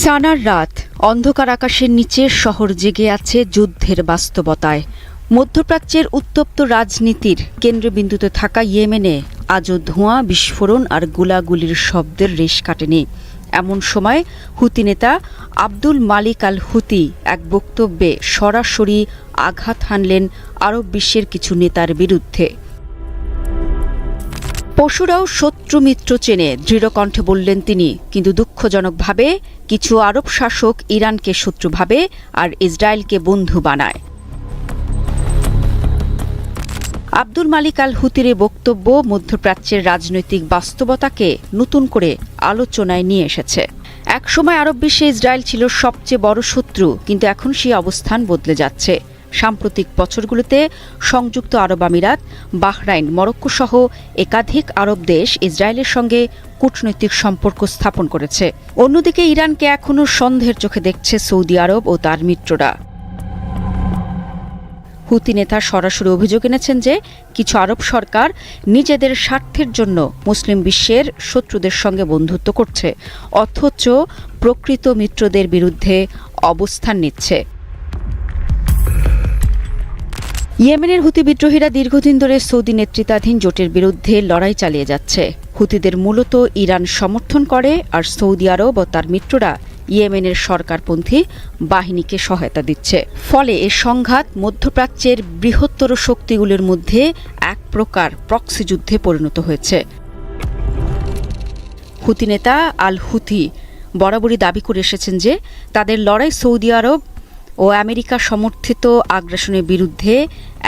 সানার রাত, অন্ধকার আকাশের নিচে শহর জেগে আছে যুদ্ধের বাস্তবতায়। মধ্যপ্রাচ্যের উত্তপ্ত রাজনীতির কেন্দ্রবিন্দুতে থাকা ইয়েমেনে আজও ধোঁয়া, বিস্ফোরণ আর গুলাগুলির শব্দের রেশ কাটেনি। এমন সময় হুতি নেতা আব্দুল মালিক আল হুতি এক বক্তব্যে সরাসরি আঘাত হানলেন আরব বিশ্বের কিছু নেতার বিরুদ্ধে। পশুরাও শত্রু মিত্র চেনে দৃঢ়কণ্ঠে বললেন তিনি। কিন্তু দুঃখজনকভাবে কিছু আরব শাসক ইরানকে শত্রু ভাবে আর ইসরায়েলকে বন্ধু বানায়। আব্দুল মালিক আল হুতির বক্তব্য মধ্যপ্রাচ্যের রাজনৈতিক বাস্তবতাকে নতুন করে আলোচনায় নিয়ে এসেছে। একসময় আরব বিশ্বে ইসরায়েল ছিল সবচেয়ে বড় শত্রু, কিন্তু এখন সেই অবস্থান বদলে যাচ্ছে। সাম্প্রতিক বছরগুলোতে সংযুক্ত আরব আমিরাত, বাহরাইন, মরক্কো সহ একাধিক আরব দেশ ইসরায়েলের সঙ্গে কূটনৈতিক সম্পর্ক স্থাপন করেছে। অন্যদিকে ইরানকে এখনও সন্দেহের চোখে দেখছে সৌদি আরব ও তার মিত্ররা। হুতি নেতা সরাসরি অভিযোগ এনেছেন যে, কিছু আরব সরকার নিজেদের স্বার্থের জন্য মুসলিম বিশ্বের শত্রুদের সঙ্গে বন্ধুত্ব করছে, অথচ প্রকৃত মিত্রদের বিরুদ্ধে অবস্থান নিচ্ছে। ইয়েমেনের হুতি বিদ্রোহীরা দীর্ঘদিন ধরে সৌদি নেতৃত্বাধীন জোটের বিরুদ্ধে লড়াই চালিয়ে যাচ্ছে। হুতিদের মূলত ইরান সমর্থন করে আর সৌদি আরব ও তার মিত্ররা ইয়েমেনের সরকারপন্থী বাহিনীকে সহায়তা দিচ্ছে। ফলে এ সংঘাত মধ্যপ্রাচ্যের বৃহত্তর শক্তিগুলির মধ্যে এক প্রকার প্রক্সি যুদ্ধে পরিণত হয়েছে। হুতি নেতা আল হুথি বরাবরই দাবি করে এসেছেন যে তাদের লড়াই সৌদি আরব ও আমেরিকা সমর্থিত আগ্রাসনের বিরুদ্ধে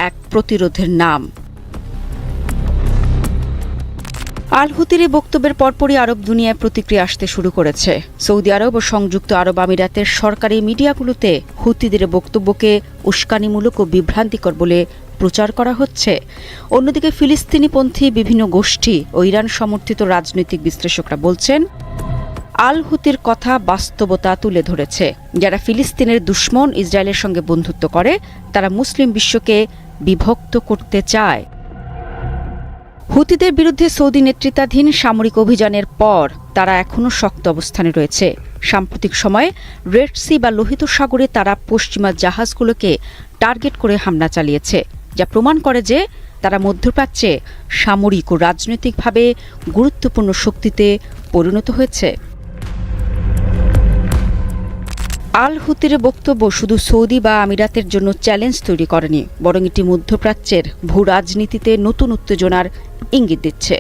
এক প্রতিরোধের নাম। আল হুতির বক্তব্যের পরপরই আরব দুনিয়ায় প্রতিক্রিয়া আসতে শুরু করেছে। সৌদি আরব ও সংযুক্ত আরব আমিরাতের সরকারি মিডিয়াগুলোতে হুতিদের বক্তব্যকে উস্কানিমূলক ও বিভ্রান্তিকর বলে প্রচার করা হচ্ছে। অন্যদিকে ফিলিস্তিনিপন্থী বিভিন্ন গোষ্ঠী ও ইরান সমর্থিত রাজনৈতিক বিশ্লেষকরা বলছেন আল হুতির কথা বাস্তবতা তুলে ধরেছে। যারা ফিলিস্তিনের দুশ্মন ইসরায়েলের সঙ্গে বন্ধুত্ব করে, তারা মুসলিম বিশ্বকে বিভক্ত করতে চায়। হুতিদের বিরুদ্ধে সৌদি নেতৃত্বাধীন সামরিক অভিযানের পর তারা এখনও শক্ত অবস্থানে রয়েছে। সাম্প্রতিক সময়ে রেড সি বা লোহিত সাগরে তারা পশ্চিমা জাহাজগুলোকে টার্গেট করে হামলা চালিয়েছে, যা প্রমাণ করে যে তারা মধ্যপ্রাচ্যে সামরিক ও রাজনৈতিকভাবে গুরুত্বপূর্ণ শক্তিতে পরিণত হয়েছে। আল হুতির বক্তব্য শুধু সৌদি বা আমিরাতের জন্য চ্যালেঞ্জ তৈরি করেনি, বরং এটি মধ্যপ্রাচ্যের ভূ রাজনীতিতে নতুন উত্তেজনার ইঙ্গিত দিচ্ছে।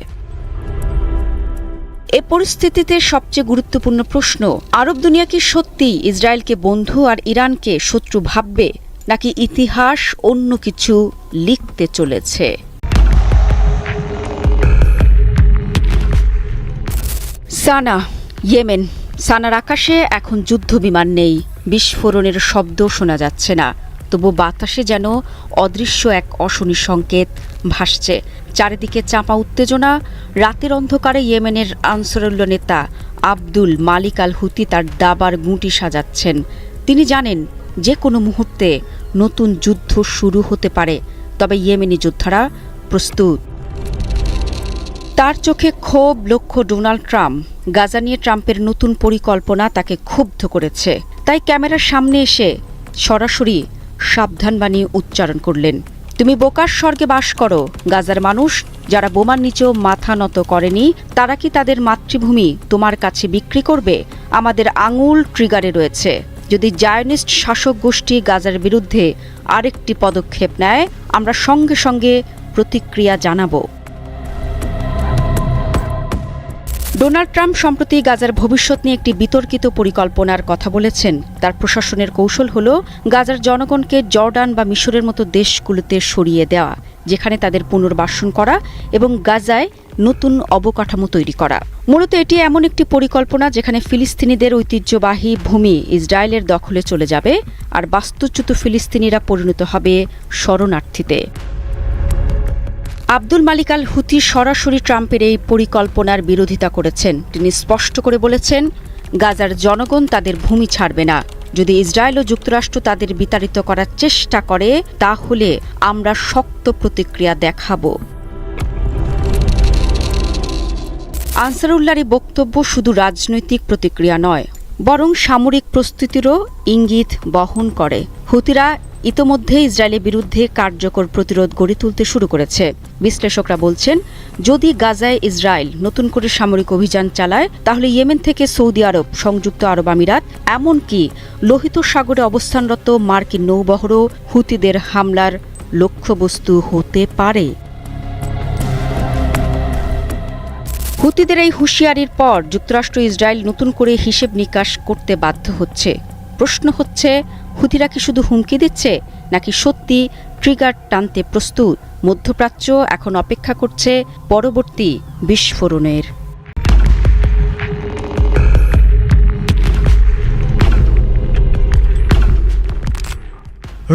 এ পরিস্থিতিতে সবচেয়ে গুরুত্বপূর্ণ প্রশ্ন, আরব দুনিয়া কি সত্যি ইসরায়েলকে বন্ধু আর ইরানকে শত্রু ভাববে, নাকি ইতিহাস অন্য কিছু লিখতে চলেছে? Sanaa, Yemen. সানার আকাশে এখন যুদ্ধ বিমান নেই। বিস্ফোরণের শব্দ শোনা যাচ্ছে না। তবু বাতাসে যেন অদৃশ্য এক অশনি সংকেত ভাসছে। চারিদিকে চাপা উত্তেজনা, রাতের অন্ধকারে ইয়েমেনের আনসারুল্লাহ নেতা আব্দুল মালিক আল হুতি তার দাবার গুঁটি সাজাচ্ছেন। তিনি জানেন যে কোনো মুহূর্তে নতুন যুদ্ধ শুরু হতে পারে, তবে ইয়েমেনি যোদ্ধারা প্রস্তুত। তার চোখে ক্ষোভ, লক্ষ্য ডোনাল্ড ট্রাম্প। গাজা নিয়ে ট্রাম্পের নতুন পরিকল্পনা তাকে ক্ষুব্ধ করেছে। তাই ক্যামেরার সামনে এসে সরাসরি সাবধানবাণী উচ্চারণ করলেন। তুমি বোকার স্বর্গে বাস করো। গাজার মানুষ যারা বোমার নিচেও মাথা নত করেনি, তারা কি তাদের মাতৃভূমি তোমার কাছে বিক্রি করবে? আমাদের আঙুল ট্রিগারে রয়েছে। যদি জায়নিস্ট শাসক গোষ্ঠী গাজার বিরুদ্ধে আরেকটি পদক্ষেপ নেয়, আমরা সঙ্গে সঙ্গে প্রতিক্রিয়া জানাব। ডোনাল্ড ট্রাম্প সম্প্রতি গাজার ভবিষ্যৎ নিয়ে একটি বিতর্কিত পরিকল্পনার কথা বলেছেন। তার প্রশাসনের কৌশল হল গাজার জনগণকে জর্ডান বা মিশরের মতো দেশগুলোতে সরিয়ে দেওয়া, যেখানে তাদের পুনর্বাসন করা এবং গাজায় নতুন অবকাঠামো তৈরি করা। মূলত এটি এমন একটি পরিকল্পনা যেখানে ফিলিস্তিনিদের ঐতিহ্যবাহী ভূমি ইসরায়েলের দখলে চলে যাবে, আর বাস্তুচ্যুত ফিলিস্তিনিরা পরিণত হবে শরণার্থীতে। আব্দুল মালিক আল হুথি সরাসরি ট্রাম্পের এই পরিকল্পনার বিরোধিতা করেছেন। তিনি স্পষ্ট করে বলেছেন, গাজার জনগণ তাদের ভূমি ছাড়বে না। যদি ইসরায়েল ও যুক্তরাষ্ট্র তাদের বিতাড়িত করার চেষ্টা করে, তাহলে আমরা শক্ত প্রতিক্রিয়া দেখাবো। আনসারুল্লাহর বক্তব্য শুধু রাজনৈতিক প্রতিক্রিয়া নয়, বরং সামরিক প্রস্তুতিরও ইঙ্গিত বহন করে। হুতিরা ইতোমধ্যে ইসরায়েলের বিরুদ্ধে কার্যকর প্রতিরোধ গড়ে তুলতে শুরু করেছে। বিশ্লেষকরা বলছেন, যদি গাজায় ইসরায়েল নতুন করে সামরিক অভিযান চালায়, তাহলে ইয়েমেন থেকে সৌদি আরব, সংযুক্ত আরব আমিরাত, এমনকি লোহিত সাগরে অবস্থানরত মার্কিন নৌবহরও হুতিদের হামলার লক্ষ্যবস্তু হতে পারে। হুতিদের এই হুঁশিয়ারির পর যুক্তরাষ্ট্র ইসরায়েল নতুন করে হিসেব নিকাশ করতে বাধ্য হচ্ছে। প্রশ্ন হচ্ছে হুতিরা কি শুধু হুমকি দিচ্ছে, নাকি সত্যি ট্রিগার টানতে প্রস্তুত? মধ্যপ্রাচ্য এখন অপেক্ষা করছে পরবর্তী বিস্ফোরণের।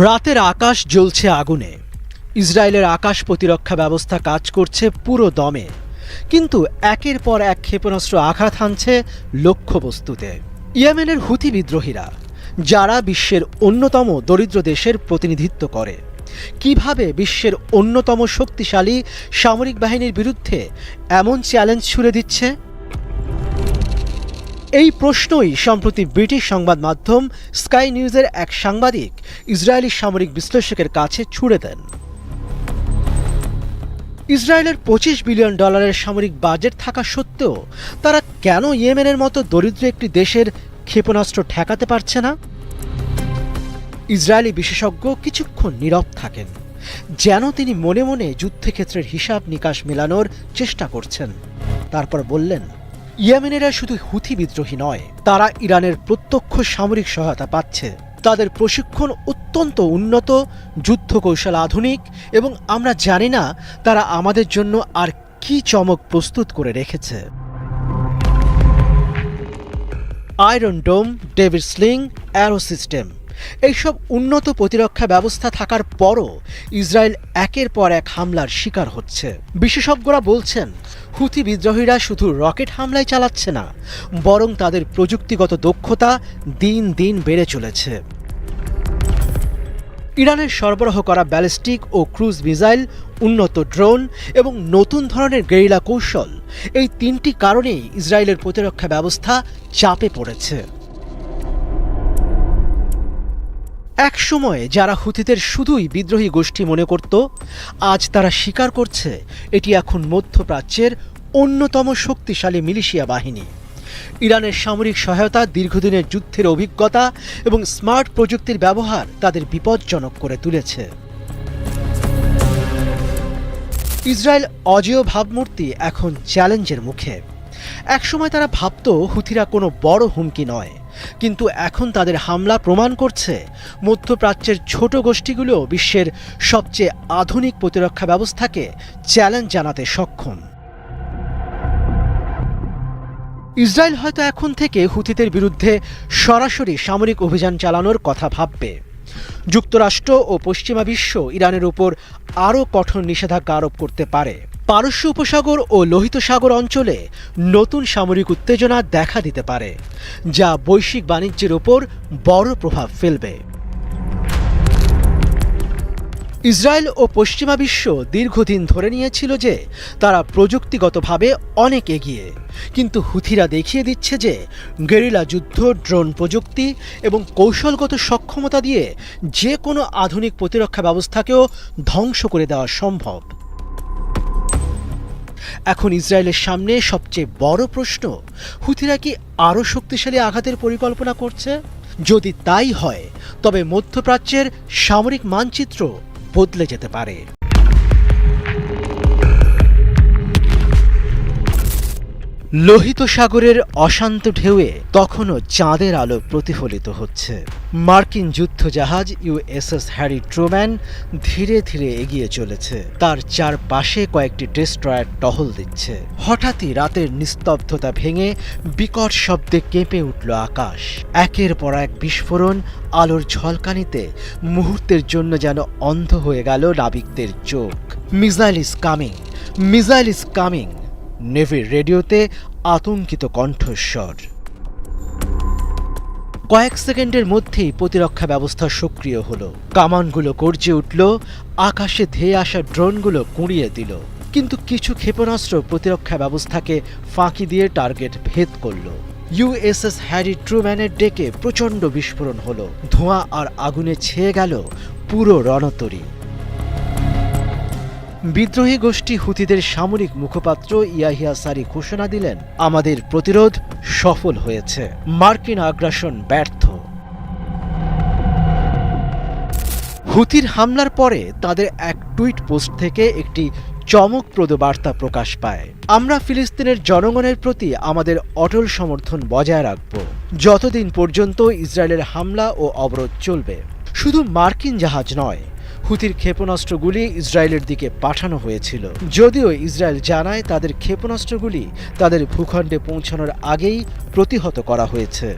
রাতের আকাশ জ্বলছে আগুনে। ইসরায়েলের আকাশ প্রতিরক্ষা ব্যবস্থা কাজ করছে পুরো দমে। কিন্তু একের পর এক ক্ষেপণাস্ত্র আঘাত হানছে লক্ষ্যবস্তুতে। ইয়েমেনের হুতি বিদ্রোহীরা যারা বিশ্বের অন্যতম দরিদ্র দেশের প্রতিনিধিত্ব করে? কীভাবে বিশ্বের অন্যতম শক্তিশালী সামরিক বাহিনীর বিরুদ্ধে এমন চ্যালেঞ্জ ছুড়ে দিচ্ছে? এই প্রশ্নই সম্প্রতি ব্রিটিশ সংবাদ মাধ্যম স্কাই নিউজের এক সাংবাদিক ইসরায়েলি সামরিক বিশ্লেষকের কাছে ছুড়ে দেন। ইসরায়েলের পঁচিশ বিলিয়ন ডলারের সামরিক বাজেট থাকা সত্ত্বেও তারা কেন ইয়েমেনের মতো দরিদ্র একটি দেশের ক্ষেপণাস্ত্র ঠেকাতে পারছে না। ইসরায়েলি বিশেষজ্ঞ কিছুক্ষণ নীরব থাকেন, যেন তিনি মনে মনে যুদ্ধক্ষেত্রের হিসাব নিকাশ মেলানোর চেষ্টা করছেন। তারপর বললেন, ইয়েমেনেরা শুধু হুথি বিদ্রোহী নয়, তারা ইরানের প্রত্যক্ষ সামরিক সহায়তা পাচ্ছে। তাদের প্রশিক্ষণ অত্যন্ত উন্নত যুদ্ধ কৌশল আধুনিক এবং আমরা জানি না তারা আমাদের জন্য আর কি চমক প্রস্তুত করে রেখেছে। Iron Dome, David Sling, Arrow system. এইসব উন্নত প্রতিরক্ষা ব্যবস্থা থাকার পরও ইসরায়েল একের পর এক হামলার শিকার হচ্ছে। বিশেষজ্ঞরা বলছেন, হুথি বিদ্রোহীরা শুধু রকেট হামলায় চালাচ্ছে না, বরং তাদের প্রযুক্তিগত দক্ষতা দিন দিন বেড়ে চলেছে। ইরানের সরবরাহ করা ব্যালিস্টিক ও ক্রুজ মিসাইল, উন্নত ড্রোন এবং নতুন ধরনের গেরিলা কৌশল। এই তিনটি কারণেই ইসরায়েলের প্রতিরক্ষা ব্যবস্থা চাপে পড়েছে। এক সময়ে যারা হুতিদের শুধুই বিদ্রোহী গোষ্ঠী মনে করত, আজ তারা স্বীকার করছে এটি এখন মধ্যপ্রাচ্যের অন্যতম শক্তিশালী মিলিশিয়া বাহিনী। ইরানের সামরিক সহায়তা, দীর্ঘদিনের যুদ্ধের অভিজ্ঞতা এবং স্মার্ট প্রযুক্তির ব্যবহার তাদের বিপজ্জনক করে তুলেছে। ইসরায়েল অজেয় ভাবমূর্তি এখন চ্যালেঞ্জের মুখে। একসময় তারা ভাবত হুথিরা কোনো বড় হুমকি নয়, কিন্তু এখন তাদের হামলা প্রমাণ করছে মধ্যপ্রাচ্যের ছোট গোষ্ঠীগুলো বিশ্বের সবচেয়ে আধুনিক প্রতিরক্ষা ব্যবস্থাকে চ্যালেঞ্জ জানাতে সক্ষম। ইসরায়েল হয়তো এখন থেকে হুথিদের বিরুদ্ধে সরাসরি সামরিক অভিযান চালানোর কথা ভাববে। যুক্তরাষ্ট্র ও পশ্চিমা বিশ্ব ইরানের উপর আরও কঠোর নিষেধাজ্ঞা আরোপ করতে পারে। পারস্য উপসাগর ও লোহিত সাগর অঞ্চলে নতুন সামরিক উত্তেজনা দেখা দিতে পারে, যা বৈশ্বিক বাণিজ্যের ওপর বড় প্রভাব ফেলবে। ইসরায়েল ও পশ্চিমা বিশ্ব দীর্ঘদিন ধরে নিয়েছিল যে তারা প্রযুক্তিগতভাবে অনেক এগিয়ে। কিন্তু হুথিরা দেখিয়ে দিচ্ছে যে গেরিলা যুদ্ধ, ড্রোন প্রযুক্তি এবং কৌশলগত সক্ষমতা দিয়ে যে কোনো আধুনিক প্রতিরক্ষা ব্যবস্থাকেও ধ্বংস করে দেওয়া সম্ভব। এখন ইসরায়েলের সামনে সবচেয়ে বড় প্রশ্ন, হুথিরা কি আরও শক্তিশালী আঘাতের পরিকল্পনা করছে? যদি তাই হয়, তবে মধ্যপ্রাচ্যের সামরিক মানচিত্র বদলে যেতে পারে। লোহিত সাগরের অশান্ত ঢেউয়ে তখনও চাঁদের আলো প্রতিফলিত হচ্ছে। মার্কিন যুদ্ধজাহাজ ইউএসএস হ্যারি ট্রোম্যান ধীরে ধীরে এগিয়ে চলেছে। তার চারপাশে কয়েকটি ডেস্ট্রয়ার টহল দিচ্ছে। হঠাৎই রাতের নিস্তব্ধতা ভেঙে বিকট শব্দে কেঁপে উঠল আকাশ। একের পর এক বিস্ফোরণ আলোর ঝলকানিতে মুহূর্তের জন্য যেন অন্ধ হয়ে গেল নাবিকদের চোখ। Missile is coming, missile is coming. নেভির রেডিওতে আতঙ্কিত কণ্ঠস্বর। কয়েক সেকেন্ডের মধ্যেই প্রতিরক্ষা ব্যবস্থা সক্রিয় হলো। কামানগুলো গর্জে উঠল, আকাশে ধেয়ে আসা ড্রোনগুলো কুঁড়িয়ে দিল। কিন্তু কিছু ক্ষেপণাস্ত্র প্রতিরক্ষা ব্যবস্থাকে ফাঁকি দিয়ে টার্গেট ভেদ করল। ইউএসএস হ্যারি ট্রুম্যানের ডেকে প্রচণ্ড বিস্ফোরণ হলো। ধোঁয়া আর আগুনে ছেয়ে গেল পুরো রণতরী। বিদ্রোহী গোষ্ঠী হুতিদের সামরিক মুখপাত্র ইয়াহিয়া সারি ঘোষণা দিলেন, আমাদের প্রতিরোধ সফল হয়েছে। মার্কিন আগ্রাসন ব্যর্থ। হুতির হামলার পরে তাদের এক টুইট পোস্ট থেকে একটি চমকপ্রদ বার্তা প্রকাশ পায়। আমরা ফিলিস্তিনের জনগণের প্রতি আমাদের অটল সমর্থন বজায় রাখব। যতদিন পর্যন্ত ইসরায়েলের হামলা ও অবরোধ চলবে, শুধু মার্কিন জাহাজ নয় হুতির ক্ষেপণাস্ত্রগুলি ইসরায়েলের দিকে পাঠানো হয়েছিল। যদিও ইসরায়েল জানায় তাদের ক্ষেপণাস্ত্রগুলি তাদের ভূখণ্ডে পৌঁছানোর আগেই প্রতিহত করা হয়েছে।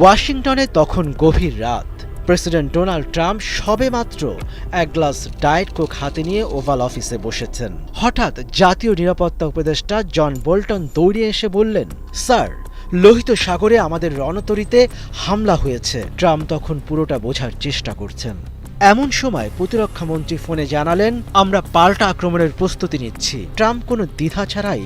ওয়াশিংটনে তখন গভীর রাত। প্রেসিডেন্ট ডোনাল্ড ট্রাম্প সবেমাত্র এক গ্লাস ডায়েট কোক হাতে নিয়ে ওভাল অফিসে বসেছেন। হঠাৎ জাতীয় নিরাপত্তা উপদেষ্টা জন বোল্টন দৌড়ে এসে বললেন, স্যার লোহিত সাগরে আমাদের রণতরীতে হামলা হয়েছে। ট্রাম্প তখন পুরোটা বোঝার চেষ্টা করছেন। এমন সময় প্রতিরক্ষা মন্ত্রী ফোনে জানালেন, আমরা পাল্টা আক্রমণের প্রস্তুতি নিচ্ছি। ট্রাম্প কোনো দ্বিধা ছাড়াই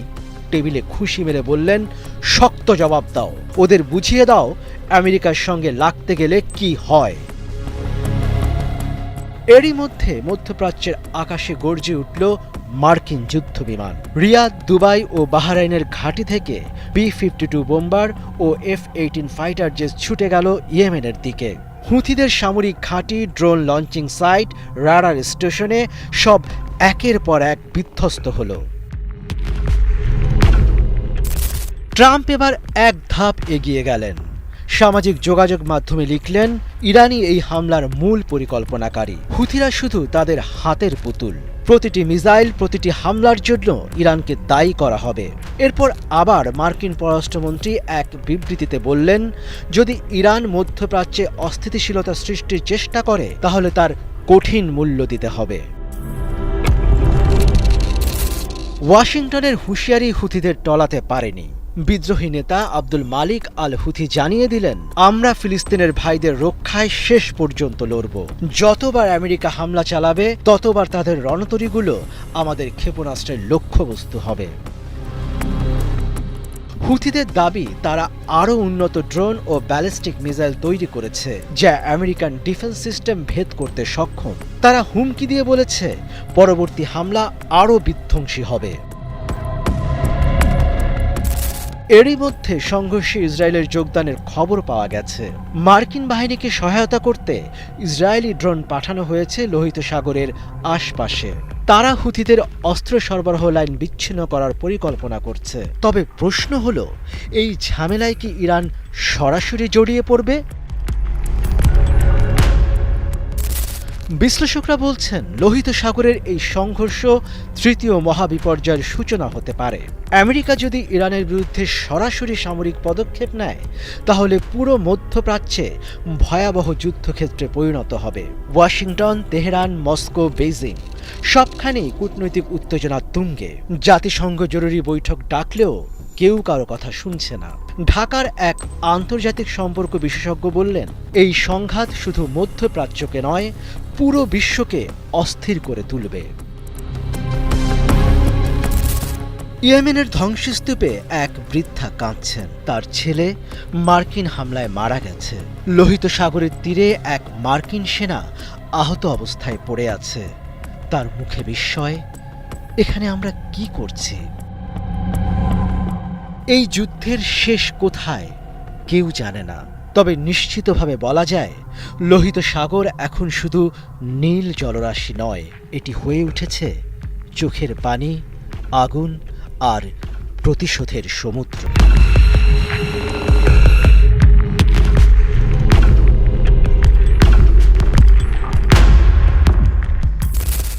টেবিলে খুশি মেরে বললেন, শক্ত জবাব দাও। ওদের বুঝিয়ে দাও আমেরিকার সঙ্গে লাগতে গেলে কি হয়? এরই মধ্যে মধ্যপ্রাচ্যের আকাশে গর্জে উঠল মার্কিন যুদ্ধ বিমান রিয়াদ, দুবাই ও বাহরাইনের ঘাঁটি থেকে বি ফিফটি টু বোম্বার ও এফ এইটিন ফাইটার জেট ছুটে গেল ইয়েমেনের দিকে। হুথিদের সামরিক ঘাঁটি, ড্রোন লঞ্চিং সাইট, রাডার স্টেশনে সব একের পর এক বিধ্বস্ত হলো। ট্রাম্প এবার এক ধাপ এগিয়ে গেলেন। সামাজিক যোগাযোগ মাধ্যমে লিখলেন ইরানি এই হামলার মূল পরিকল্পনাকারী। হুথিরা শুধু তাদের হাতের পুতুল। প্রতিটি মিসাইল, প্রতিটি হামলার জন্য ইরানকে দায়ী করা হবে। এরপর আবার মার্কিন পররাষ্ট্রমন্ত্রী এক বিবৃতিতে বললেন, যদি ইরান মধ্যপ্রাচ্যে অস্থিতিশীলতা সৃষ্টির চেষ্টা করে, তাহলে তার কঠিন মূল্য দিতে হবে। ওয়াশিংটনের হুঁশিয়ারি হুথিদের টলাতে পারেনি। বিদ্রোহী নেতা আব্দুল মালিক আল হুথি জানিয়ে দিলেন, আমরা ফিলিস্তিনের ভাইদের রক্ষায় শেষ পর্যন্ত লড়ব। যতবার আমেরিকা হামলা চালাবে, ততবার তাদের রণতরীগুলো আমাদের ক্ষেপণাস্ত্রের লক্ষ্যবস্তু হবে। হুথিদের দাবি, তারা আরও উন্নত ড্রোন ও ব্যালিস্টিক মিসাইল তৈরি করেছে, যা আমেরিকান ডিফেন্স সিস্টেম ভেদ করতে সক্ষম। তারা হুমকি দিয়ে বলেছে, পরবর্তী হামলা আরও বিধ্বংসী হবে। এরই মধ্যে সংঘর্ষে ইসরায়েলের যোগদানের খবর পাওয়া গেছে। মার্কিন বাহিনীকে সহায়তা করতে ইসরায়েলি ড্রোন পাঠানো হয়েছে লোহিত সাগরের আশপাশে। তারা হুথিদের অস্ত্র সরবরাহ লাইন বিচ্ছিন্ন করার পরিকল্পনা করছে। তবে প্রশ্ন হল, এই ঝামেলায় কি ইরান সরাসরি জড়িয়ে পড়বে? বিশ্লেষকরা বলছেন, লোহিত সাগরের এই সংঘর্ষ তৃতীয় মহাবিপর্যয়ের সূচনা হতে পারে। আমেরিকা যদি ইরানের বিরুদ্ধে সরাসরি সামরিক পদক্ষেপ নেয়, তাহলে পুরো মধ্যপ্রাচ্যে ভয়াবহ যুদ্ধক্ষেত্রে পরিণত হবে। ওয়াশিংটন, তেহরান, মস্কো, বেইজিং, সবখানেই কূটনৈতিক উত্তেজনা তুঙ্গে। জাতিসংঘ জরুরি বৈঠক ডাকলেও কেউ কারও কথা শুনছে না। ঢাকার এক আন্তর্জাতিক সম্পর্ক বিশেষজ্ঞ বললেন, এই সংঘাত শুধু মধ্যপ্রাচ্যকে নয়, পুরো বিশ্বকে অস্থির করে তুলবে। ইয়েমেনের ধ্বংসস্তূপে এক বৃদ্ধা কাঁদছেন। তার ছেলে মার্কিন হামলায় মারা গেছে। লোহিত সাগরের তীরে এক মার্কিন সেনা আহত অবস্থায় পড়ে আছে। তার মুখে বিস্ময়, এখানে আমরা কি করছি? এই যুদ্ধের শেষ কোথায় কেউ জানে না। তবে নিশ্চিতভাবে বলা যায়, লোহিত সাগর এখন শুধু নীল জলরাশি নয়, এটি হয়ে উঠেছে চোখের পানি, আগুন আর প্রতিশোধের সমুদ্র।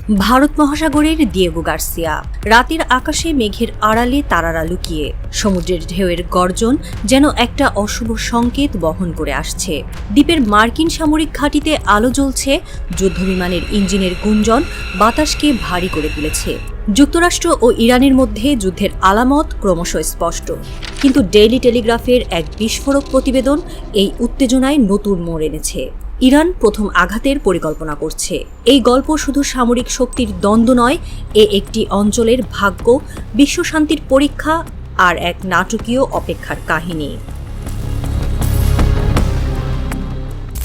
ভারত মহাসাগরের দিয়েগো গার্সিয়া। রাতের আকাশে মেঘের আড়ালে তারারা লুকিয়ে। সমুদ্রের ঢেউয়ের গর্জন যেন একটা অশুভ সংকেত বহন করে আসছে। দ্বীপের মার্কিন সামরিক ঘাঁটিতে আলো জ্বলছে, যুদ্ধবিমানের ইঞ্জিনের গুঞ্জন বাতাসকে ভারী করে তুলেছে। যুক্তরাষ্ট্র ও ইরানের মধ্যে যুদ্ধের আলামত ক্রমশ স্পষ্ট। কিন্তু ডেইলি টেলিগ্রাফের এক বিস্ফোরক প্রতিবেদন এই উত্তেজনায় নতুন মোড় এনেছে। ইরান প্রথম আঘাতের পরিকল্পনা করছে। এই গল্প শুধু সামরিক শক্তির দ্বন্দ্ব নয়, এ একটি অঞ্চলের ভাগ্য বিশ্বশান্তির পরীক্ষা আর এক নাটকীয় অপেক্ষার কাহিনী।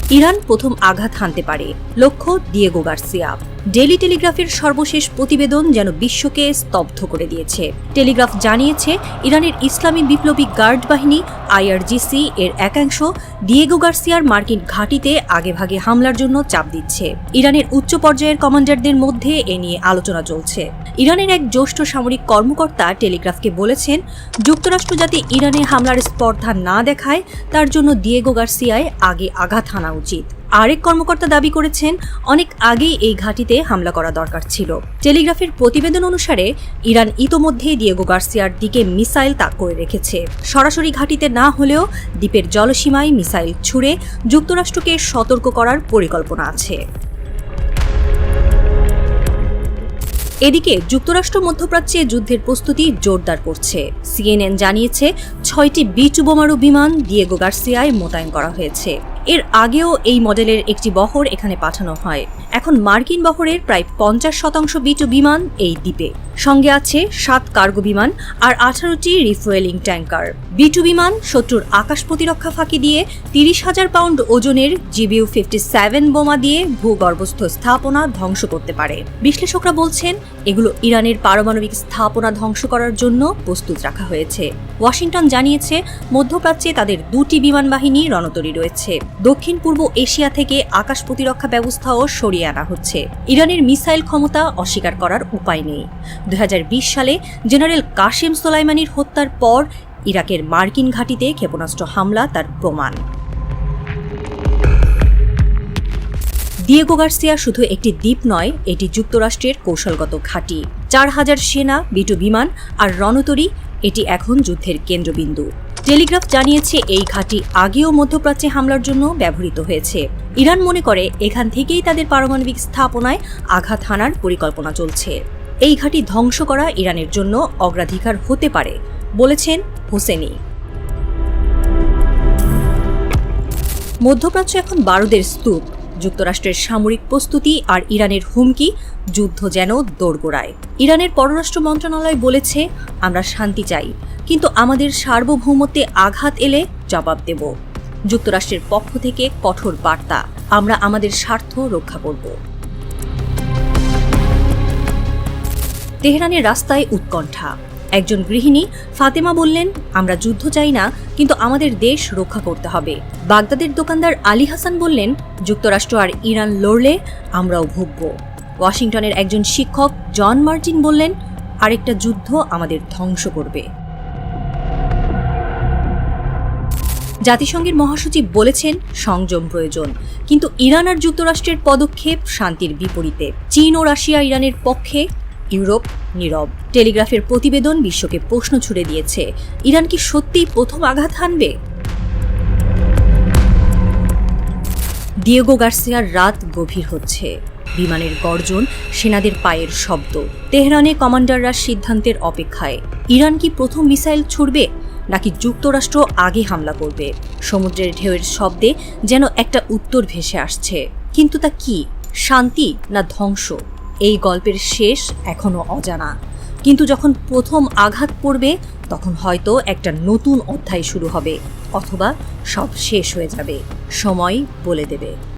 ইরান প্রথম আঘাত হানতে পারে, লক্ষ্য দিয়েগো গার্সিয়া। ডেলি টেলিগ্রাফের সর্বশেষ প্রতিবেদন যেন বিশ্বকে স্তব্ধ করে দিয়েছে। টেলিগ্রাফ জানিয়েছে, ইরানের ইসলামী বিপ্লবী গার্ড বাহিনী আইআরজিসি এর একাংশ দিয়েগো গার্সিয়ার মার্কিন ঘাঁটিতে আগেভাগে হামলার জন্য চাপ দিচ্ছে। ইরানের উচ্চ পর্যায়ের কমান্ডারদের মধ্যে এ নিয়ে আলোচনা চলছে। ইরানের এক জ্যেষ্ঠ সামরিক কর্মকর্তা টেলিগ্রাফকে বলেছেন, যুক্তরাষ্ট্র যাতে ইরানে হামলার স্পর্ধা না দেখায়, তার জন্য দিয়েগো গার্সিয়ায় আগে আঘাত হানা উচিত। আরেক কর্মকর্তা দাবি করেছেন, অনেক আগেই এই ঘাঁটিতে হামলা করা দরকার ছিল। টেলিগ্রাফের প্রতিবেদন অনুসারে, ইরান ইতোমধ্যেই দিয়েগো গার্সিয়ার দিকে মিসাইল তাক করে রেখেছে। সরাসরি ঘাঁটিতে না হলেও দ্বীপের জলসীমায় মিসাইল ছুড়ে যুক্তরাষ্ট্রকে সতর্ক করার পরিকল্পনা আছে। এদিকে যুক্তরাষ্ট্র মধ্যপ্রাচ্যে যুদ্ধের প্রস্তুতি জোরদার করছে। সিএনএন জানিয়েছে, ছয়টি বিচ বোমারু বিমান দিয়েগো গার্সিয়ায় মোতায়েন করা হয়েছে। এর আগেও এই মডেলের একটি বহর এখানে পাঠানো হয়। এখন মার্কিন বহরের প্রায় পঞ্চাশ শতাংশ বিটু বিমান এই দ্বীপে। সঙ্গে আছে সাত কার্গো বিমান আর আঠারোটি রিফুয়েলিং ট্যাঙ্কার। বিটু বিমান শত্রুর আকাশ প্রতিরক্ষা ফাঁকি দিয়ে তিরিশ হাজার পাউন্ড ওজনের জিবিউ ফিফটি সেভেন বোমা দিয়ে ভূগর্ভস্থ স্থাপনা ধ্বংস করতে পারে। বিশ্লেষকরা বলছেন, এগুলো ইরানের পারমাণবিক স্থাপনা ধ্বংস করার জন্য প্রস্তুত রাখা হয়েছে। ওয়াশিংটন জানিয়েছে, মধ্যপ্রাচ্যে তাদের দুটি বিমান বাহিনী রণতরী রয়েছে। দক্ষিণ পূর্ব এশিয়া থেকে আকাশ প্রতিরক্ষা ব্যবস্থাও সরিয়ে আনা হচ্ছে। ইরানের মিসাইল ক্ষমতা অস্বীকার করার উপায় নেই। দু হাজার বিশ সালে জেনারেল কাশেম সোলাইমানির হত্যার পর ইরাকের মার্কিন ঘাঁটিতে ক্ষেপণাস্ত্র হামলা তার প্রমাণ। দিয়েগো গার্সিয়া শুধু একটি দ্বীপ নয়, এটি যুক্তরাষ্ট্রের কৌশলগত ঘাঁটি। চার হাজার সেনা, বিটু বিমান আর রণতরী, এটি এখন যুদ্ধের কেন্দ্রবিন্দু। টেলিগ্রাফ জানিয়েছে এই ঘাঁটি আগেও মধ্যপ্রাচ্যে হামলার জন্য ব্যবহৃত হয়েছে। ইরান মনে করে এখান থেকেই তাদের পারমাণবিক স্থাপনায় আঘাত হানার পরিকল্পনা চলছে। এই ঘাঁটি ধ্বংস করা ইরানের জন্য অগ্রাধিকার হতে পারে, বলেছেন হোসেনি। মধ্যপ্রাচ্য এখন বারুদের স্তূপ। যুক্তরাষ্ট্রের সামরিক প্রস্তুতি আর ইরানের হুমকি যুদ্ধ যেন দোরগোড়ায়। ইরানের পররাষ্ট্র মন্ত্রণালয় বলেছে, আমরা শান্তি চাই। কিন্তু আমাদের সার্বভৌমত্বে আঘাত এলে জবাব দেব। যুক্তরাষ্ট্রের পক্ষ থেকে কঠোর বার্তা, আমরা আমাদের স্বার্থ রক্ষা করব। তেহরানের রাস্তায় উৎকণ্ঠা। একজন গৃহিণী ফাতেমা বললেন, আমরা যুদ্ধ চাই না, কিন্তু আমাদের দেশ রক্ষা করতে হবে। বাগদাদের দোকানদার আলী হাসান বললেন, যুক্তরাষ্ট্র আর ইরান লড়লে আমরাও ভুগব। ওয়াশিংটনের একজন শিক্ষক জন মার্টিন বললেন, আরেকটা যুদ্ধ আমাদের ধ্বংস করবে। জাতিসংঘের মহাসচিব বলেছেন, সংযম প্রয়োজন। কিন্তু ইরান আর যুক্তরাষ্ট্রের পদক্ষেপ শান্তির বিপরীতে। চীন ও রাশিয়া ইরানের পক্ষে ইউরোপ নীরব। টেলিগ্রাফের প্রতিবেদন বিশ্বকে প্রশ্ন ছুড়ে দিয়েছে, ইরান কি সত্যিই প্রথম আঘাত হানবে? দিয়েগো গার্সিয়ার রাত গভীর হচ্ছে। বিমানের গর্জন, সেনাদের পায়ের শব্দ। তেহরানে কমান্ডাররা সিদ্ধান্তের অপেক্ষায়। ইরান কি প্রথম মিসাইল ছুড়বে? নাকি যুক্তরাষ্ট্র আগে হামলা করবে? সমুদ্রের ঢেউয়ের শব্দে যেন একটা উত্তর ভেসে আসছে। কিন্তু তা কি? শান্তি না ধ্বংস? এই গল্পের শেষ এখনও অজানা। কিন্তু যখন প্রথম আঘাত পড়বে, তখন হয়তো একটা নতুন অধ্যায় শুরু হবে, অথবা সব শেষ হয়ে যাবে। সময় বলে দেবে।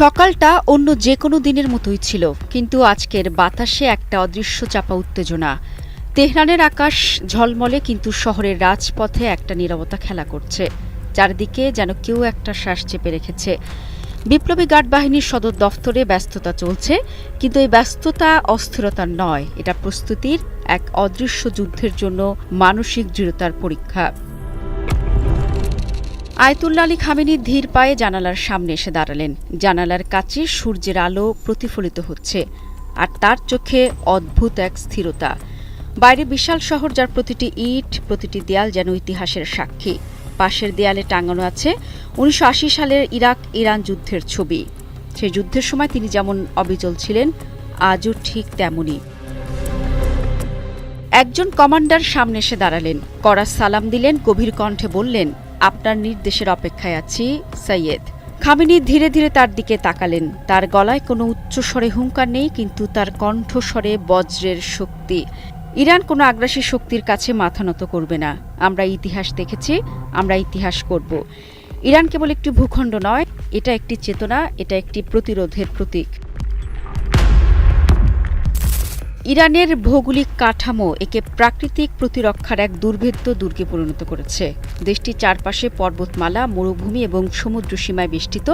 সকালটা অন্য যে কোনো দিনের মতোই ছিল, কিন্তু আজকের বাতাসে একটা অদৃশ্য চাপা উত্তেজনা। তেহরানের আকাশ ঝলমলে কিন্তু শহরের রাজপথে একটা নীরবতা খেলা করছে, চারদিকে যেন কেউ একটা শ্বাস চেপে রেখেছে। বিপ্লবী গার্ড বাহিনীর সদর দফতরে ব্যস্ততা চলছে, কিন্তু এই ব্যস্ততা অস্থিরতার নয়, এটা প্রস্তুতির এক অদৃশ্য যুদ্ধের জন্য মানসিক দৃঢ়তার পরীক্ষা। আয়তুল্লা আলী খামেনি ধীর পায়ে জানালার সামনে এসে দাঁড়ালেন। জানালার কাছে সূর্যের আলো প্রতিফলিত হচ্ছে, আর তার চোখে অদ্ভুত এক স্থিরতা। বাইরে বিশাল শহর যার প্রতিটি ইট, প্রতিটি দেয়াল যেন ইতিহাসের সাক্ষী। পাশের দেয়ালে টাঙানো আছে উনিশশো আশি সালের ইরাক ইরান যুদ্ধের ছবি। সেই যুদ্ধের সময় তিনি যেমন অবিচল ছিলেন, আজও ঠিক তেমনই। একজন কমান্ডার সামনে এসে দাঁড়ালেন। কড়া সালাম দিলেন, গভীর কণ্ঠে বললেন আপনার নির্দেশের অপেক্ষায় আছি, সৈয়দ। খামিনি ধীরে ধীরে তার দিকে তাকালেন। তার গলায় কোনো উচ্চস্বরে হুঙ্কার নেই, কিন্তু তার কণ্ঠস্বরে বজ্রের শক্তি। ইরান কোনো আগ্রাসী শক্তির কাছে মাথা নত করবে না। আমরা ইতিহাস দেখেছি, আমরা ইতিহাস করব। ইরান কেবল একটি ভূখণ্ড নয়, এটা একটি চেতনা, এটা একটি প্রতিরোধের প্রতীক। ইরানের ভৌগোলিক কাঠামো একে প্রাকৃতিক প্রতিরক্ষার এক দুর্ভেদ্য দুর্গে পরিণত করেছে। দেশটির চারপাশে পর্বতমালা, মরুভূমি এবং সমুদ্র সীমায় বেষ্টিত,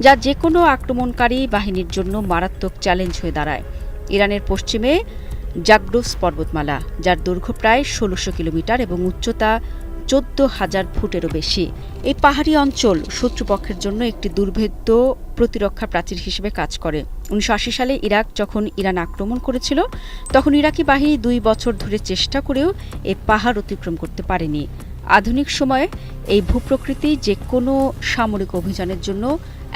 যা যে কোনো আক্রমণকারী বাহিনীর জন্য মারাত্মক চ্যালেঞ্জ হয়ে দাঁড়ায়। ইরানের পশ্চিমে জাগডোস পর্বতমালা, যার দৈর্ঘ্য প্রায় ষোলোশো কিলোমিটার এবং উচ্চতা চোদ্দ হাজার ফুটেরও বেশি। এই পাহাড়ি অঞ্চল শত্রুপক্ষের জন্য একটি দুর্ভেদ্য প্রতিরক্ষা প্রাচীর হিসেবে কাজ করে। উনিশশো আশি সালে ইরাক যখন ইরান আক্রমণ করেছিল, তখন ইরাকি বাহিনী দুই বছর ধরে চেষ্টা করেও এই পাহাড় অতিক্রম করতে পারেনি। আধুনিক সময়ে এই ভূপ্রকৃতি যে কোনো সামরিক অভিযানের জন্য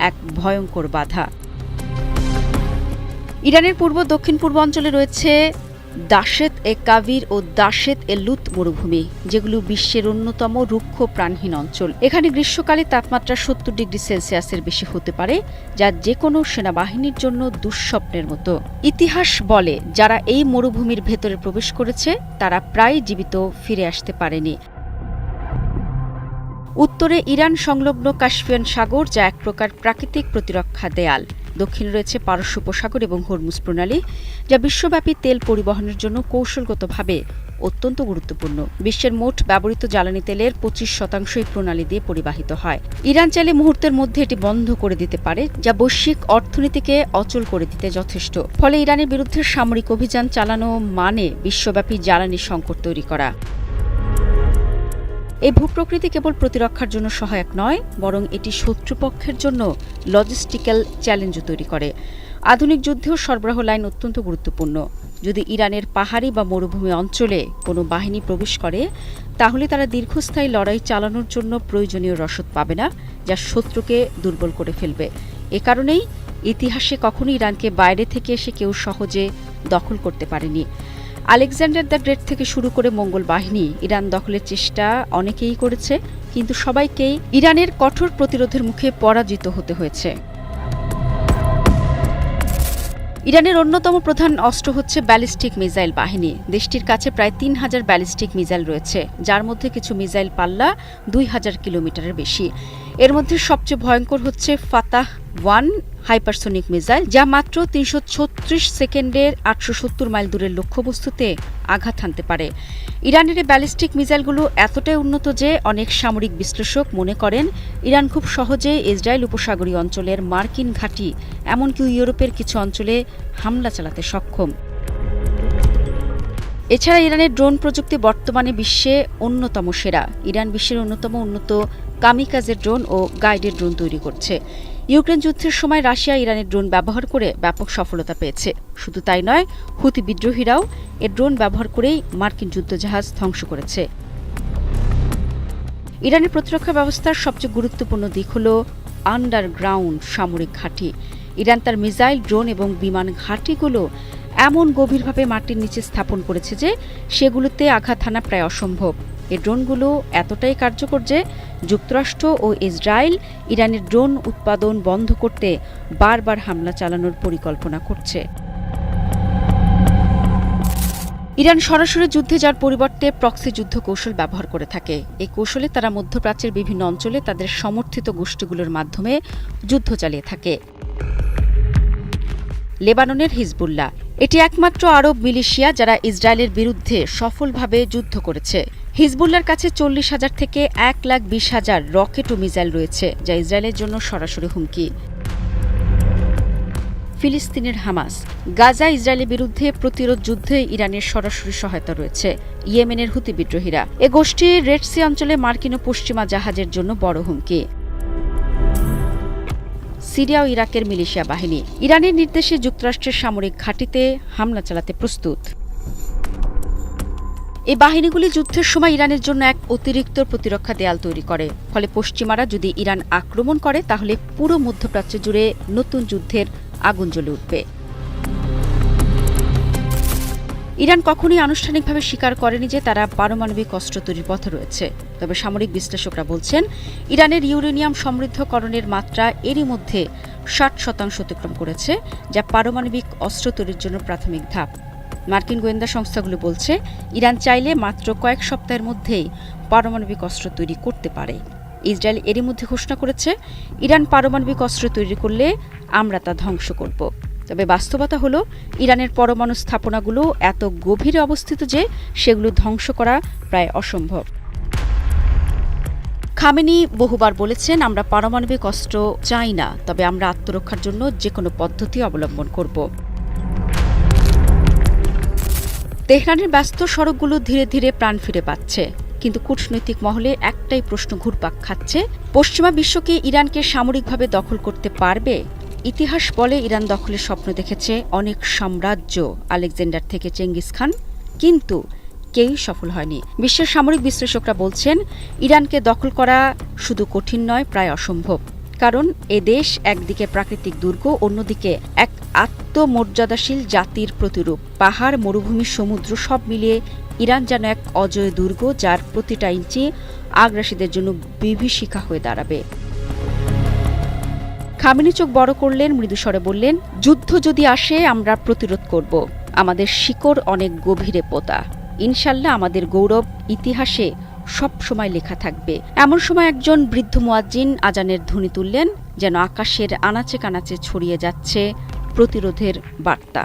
এক ভয়ঙ্কর বাধা। ইরানের পূর্ব দক্ষিণ পূর্ব অঞ্চলে রয়েছে দাশেত এ কাবির ও দাশেত এ লুত মরুভূমি, যেগুলো বিশ্বের অন্যতম রুক্ষ প্রাণহীন অঞ্চল। এখানে গ্রীষ্মকালে তাপমাত্রা সত্তর ডিগ্রি সেলসিয়াসের বেশি হতে পারে, যা যে কোনো সেনাবাহিনীর জন্য দুঃস্বপ্নের মতো। ইতিহাস বলে, যারা এই মরুভূমির ভেতরে প্রবেশ করেছে, তারা প্রায় জীবিত, ফিরে আসতে পারেনি। উত্তরে ইরান সংলগ্ন কাশ্মীয়ান সাগর, যা এক প্রকার প্রাকৃতিক প্রতিরক্ষা দেয়াল। দক্ষিণে রয়েছে পারস্য উপসাগর এবং হরমুজ প্রণালী, যা বিশ্বব্যাপী তেল পরিবহনের জন্য কৌশলগতভাবে অত্যন্ত গুরুত্বপূর্ণ। বিশ্বের মোট ব্যবহৃত জ্বালানি তেলের পঁচিশ শতাংশ এই প্রণালী দিয়ে পরিবাহিত হয়। ইরান চাইলে মুহূর্তের মধ্যে এটি বন্ধ করে দিতে পারে, যা বৈশ্বিক অর্থনীতিকে অচল করে দিতে যথেষ্ট। ফলে ইরানের বিরুদ্ধে সামরিক অভিযান চালানো মানে বিশ্বব্যাপী জ্বালানি সংকট তৈরি করা। এই ভূপ্রকৃতি কেবল প্রতিরক্ষার জন্য সহায়ক নয়, বরং এটি শত্রুপক্ষের জন্য লজিস্টিক্যাল চ্যালেঞ্জও তৈরি করে। আধুনিক যুদ্ধেও সরবরাহ লাইন অত্যন্ত গুরুত্বপূর্ণ। যদি ইরানের পাহাড়ি বা মরুভূমি অঞ্চলে কোনো বাহিনী প্রবেশ করে, তাহলে তারা দীর্ঘস্থায়ী লড়াই চালানোর জন্য প্রয়োজনীয় রসদ পাবে না, যা শত্রুকে দুর্বল করে ফেলবে। এ কারণেই ইতিহাসে কখনো ইরানকে বাইরে থেকে এসে কেউ সহজে দখল করতে পারেনি। আলেকজান্ডার দ্য গ্রেট থেকে শুরু করে মঙ্গল বাহিনী ইরান দখলের চেষ্টা অনেকেই করেছে, কিন্তু সবাইকেই ইরানের কঠোর প্রতিরোধের মুখে পরাজিত হতে হয়েছে। ইরানের অন্যতম প্রধান অস্ত্র হচ্ছে ব্যালিস্টিক মিসাইল বাহিনী। দেশটির কাছে প্রায় তিন হাজার ব্যালিস্টিক মিসাইল রয়েছে, যার মধ্যে কিছু মিসাইল পাল্লা দুই হাজার কিলোমিটারের বেশি। এর মধ্যে সবচেয়ে ভয়ঙ্কর হচ্ছে ফাতাহ ওয়ান হাইপারসোনিক মিসাইল, যা মাত্র তিনশো ছত্রিশ সেকেন্ডের আটশো সত্তর মাইল দূরের লক্ষ্যবস্তুতে আঘাত হানতে পারে। ইরানের ব্যালিস্টিক মিসাইলগুলো এতটাই উন্নত যে অনেক সামরিক বিশ্লেষক মনে করেন, ইরান খুব সহজে ইসরায়েল উপসাগরীয় অঞ্চলের মার্কিন ঘাঁটি, এমনকি ইউরোপের কিছু অঞ্চলে হামলা চালাতে সক্ষম। এছাড়া ইরানের ড্রোন প্রযুক্তি বর্তমানে বিশ্বে অন্যতম সেরা। ইরান বিশ্বের অন্যতম উন্নত কামিকাজের ড্রোন ও গাইডের ড্রোন তৈরি করছে। ইউক্রেন যুদ্ধের সময় রাশিয়া ইরানের ড্রোন ব্যবহার করে ব্যাপক সফলতা পেয়েছে। শুধু তাই নয়, হুতি বিদ্রোহীরাও এ ড্রোন ব্যবহার করেই মার্কিন যুদ্ধজাহাজ ধ্বংস করেছে। ইরানের প্রতিরক্ষা ব্যবস্থার সবচেয়ে গুরুত্বপূর্ণ দিক হল আন্ডারগ্রাউন্ড সামরিক ঘাঁটি। ইরান তার মিসাইল, ড্রোন এবং বিমান ঘাঁটিগুলো এমন গভীরভাবে মাটির নিচে স্থাপন করেছে যে সেগুলোতে আঘাত হানা প্রায় অসম্ভব। এই ড্রোনগুলো এতটাই কার্যকর যে যুক্তরাষ্ট্র ও ইসরায়েল ইরানের ড্রোন উৎপাদন বন্ধ করতে বারবার হামলা চালানোর পরিকল্পনা করছে। ইরান সরাসরি যুদ্ধে যার পরিবর্তে প্রক্সি যুদ্ধ কৌশল ব্যবহার করে থাকে। এই কৌশলে তারা মধ্যপ্রাচ্যের বিভিন্ন অঞ্চলে তাদের সমর্থিত গোষ্ঠীগুলোর মাধ্যমে যুদ্ধ চালিয়ে থাকে। লেবাননের হিজবুল্লাহ। এটি একমাত্র আরব মিলিশিয়া যারা ইসরায়েলের বিরুদ্ধে সফলভাবে যুদ্ধ করেছে। হিজবুল্লার কাছে চল্লিশ হাজার থেকে এক লাখ বিশ হাজার রকেট ও মিসাইল রয়েছে, যা ইসরায়েলের জন্য সরাসরি হুমকি। ফিলিস্তিনের হামাস, গাজা ইসরায়েলের বিরুদ্ধে প্রতিরোধ যুদ্ধে ইরানের সরাসরি সহায়তা রয়েছে, ইয়েমেনের হুতি বিদ্রোহীরা। এ গোষ্ঠী রেড সি অঞ্চলে মার্কিন ও পশ্চিমা জাহাজের জন্য বড় হুমকি। সিরিয়া ও ইরাকের মিলিশিয়া বাহিনী, ইরানের নির্দেশে যুক্তরাষ্ট্রের সামরিক ঘাঁটিতে হামলা চালাতে প্রস্তুত। এই বাহিনীগুলি যুদ্ধের সময় ইরানের জন্য এক অতিরিক্ত প্রতিরক্ষা দেয়াল তৈরি করে। ফলে পশ্চিমারা যদি ইরান আক্রমণ করে, তাহলে পুরো মধ্যপ্রাচ্য জুড়ে নতুন যুদ্ধের আগুন জ্বলে উঠবে। ইরান কখনোই আনুষ্ঠানিকভাবে স্বীকার করেনি যে তারা পারমাণবিক অস্ত্র তৈরির পথে রয়েছে। তবে সামরিক বিশ্লেষকরা বলছেন, ইরানের ইউরেনিয়াম সমৃদ্ধকরণের মাত্রা এরই মধ্যে ষাট শতাংশ অতিক্রম করেছে, যা পারমাণবিক অস্ত্র তৈরির জন্য প্রাথমিক ধাপ। মার্কিন গোয়েন্দা সংস্থাগুলো বলছে, ইরান চাইলে মাত্র কয়েক সপ্তাহের মধ্যেই পারমাণবিক অস্ত্র তৈরি করতে পারে। ইসরায়েল এরই মধ্যে ঘোষণা করেছে, ইরান পারমাণবিক অস্ত্র তৈরি করলে আমরা তা ধ্বংস করব। তবে বাস্তবতা হলো, ইরানের পরমাণু স্থাপনাগুলো এত গভীরে অবস্থিত যে সেগুলো ধ্বংস করা প্রায় অসম্ভব। খামেনি বহুবার বলেছেন, আমরা পারমাণবিক অস্ত্র চাই না, তবে আমরা আত্মরক্ষার জন্য যে কোনো পদ্ধতি অবলম্বন করব। তেহরানের ব্যস্ত সড়কগুলো ধীরে ধীরে প্রাণ ফিরে পাচ্ছে। কিন্তু কূটনৈতিক মহলে একটাই প্রশ্ন ঘুরপাক খাচ্ছে, পশ্চিমা বিশ্বকে ইরানকে সামরিকভাবে দখল করতে পারবে? ইতিহাস বলে ইরান দখলের স্বপ্ন দেখেছে অনেক সাম্রাজ্য, আলেকজান্ডার থেকে চেঙ্গিস খান। কিন্তু কেউই সফল হয়নি। বিশ্বের সামরিক বিশ্লেষকরা বলছেন, ইরানকে দখল করা শুধু কঠিন নয়, প্রায় অসম্ভব। কারণ এ দেশ একদিকে প্রাকৃতিক দুর্গ, অন্যদিকে এক আত্মমর্যাদাশীল জাতির প্রতিরূপ। পাহাড়, মরুভূমি, সমুদ্র সব মিলিয়ে ইরান যেন এক অজয় দুর্গ যার প্রতিটা ইঞ্চি আগ্রাসীদের জন্য বিভীষিকা হয়ে দাঁড়াবে। খামিনি চোখ বড় করলেন, মৃদুস্বরে বললেন, যুদ্ধ যদি আসে, আমরা প্রতিরোধ করব। আমাদের শিকড় অনেক গভীরে পোতা। ইনশাল্লাহ আমাদের গৌরব ইতিহাসে সব সময় লেখা থাকবে। এমন সময় একজন বৃদ্ধ মোয়াজ্জিন আজানের ধ্বনি তুললেন, যেন আকাশের আনাচে কানাচে ছড়িয়ে যাচ্ছে প্রতিরোধের বার্তা।